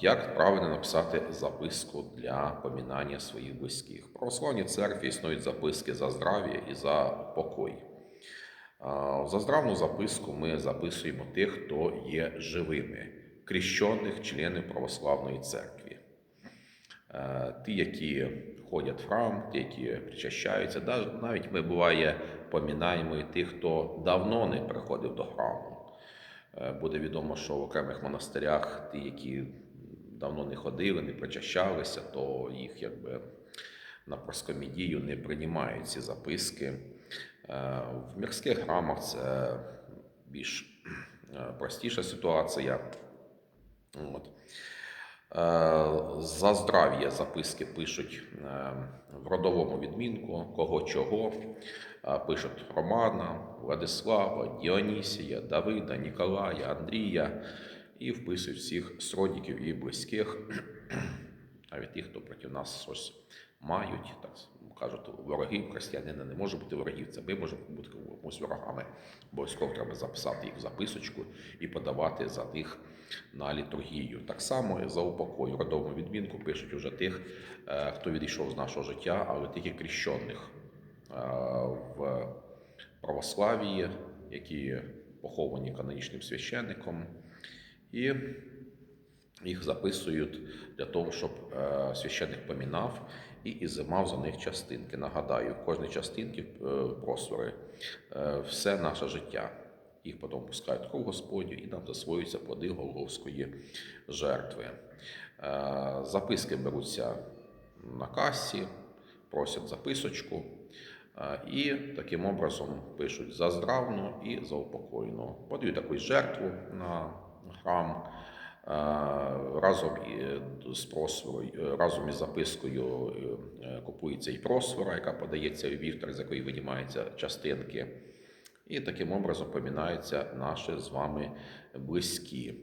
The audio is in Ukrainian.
Як правильно написати записку для помінання своїх близьких? В православній церкві існують записки за здрав'я і за покой. За здравну записку ми записуємо тих, хто є живими, крещених членів православної церкви. Е, Ті, які ходять в храм, ті, які причащаються. Навіть ми буває помінаємо і тих, хто давно не приходив до храму. Е, Буде відомо, що в окремих монастирях ті, які давно не ходили, не причащалися, то їх якби на проскомідію не приймають ці записки. Е, В мірських храмах це більш е, простіша ситуація. От. Е, За здрав'я записки пишуть е, в родовому відмінку, кого чого. Е, Пишуть Романа, Владислава, Діонісія, Давида, Ніколая, Андрія і вписують всіх сродників і близьких, навіть тих, хто проти нас щось мають. Так кажуть, ворогів християнина не може бути ворогів, це ми можемо бути комусь ворогами. Обов'язково треба записати їх в записочку і подавати за них на літургію. Так само і за упокою. Родовому відмінку пишуть уже тих, е, хто відійшов з нашого життя, але тільки крещених е, в православії, які поховані канонічним священником. І їх записують для того, щоб е, священник помінав і ізимав за них частинки. Нагадаю, в кожній частинці е, просвори е, все наше життя. Їх потім пускають кров Господню і нам засвоюються плоди Голговської жертви. Записки беруться на касі, просять записочку. І таким образом пишуть за здравну і за упокойну. Подають якусь жертву на храм. Е, Разом з просворою, е, разом із запискою е, купується і просвора, яка подається у вівтар, з якої винімаються частинки. І таким образом помінаються наші з вами близькі.